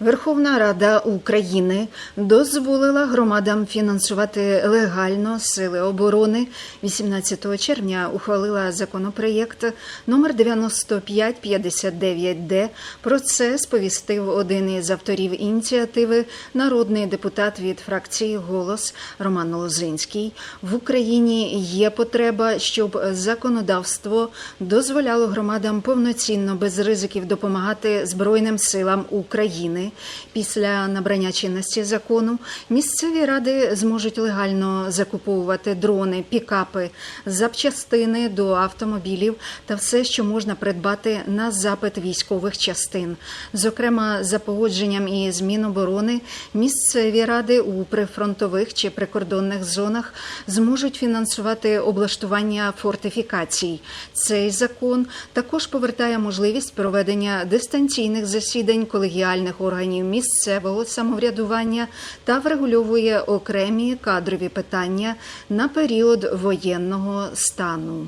Верховна Рада України дозволила громадам фінансувати легально сили оборони. 18 червня ухвалила законопроєкт номер 9559-д. Про це сповістив один із авторів ініціативи, народний депутат від фракції Голос Роман Лозинський. В Україні є потреба, щоб законодавство дозволяло громадам повноцінно без ризиків допомагати Збройним силам України. Після набрання чинності закону місцеві ради зможуть легально закуповувати дрони, пікапи, запчастини до автомобілів та все, що можна придбати на запит військових частин. Зокрема, за погодженням із Міноборони, місцеві ради у прифронтових чи прикордонних зонах зможуть фінансувати облаштування фортифікацій. Цей закон також повертає можливість проведення дистанційних засідань колегіальних органів місцевого самоврядування та врегульовує окремі кадрові питання на період воєнного стану.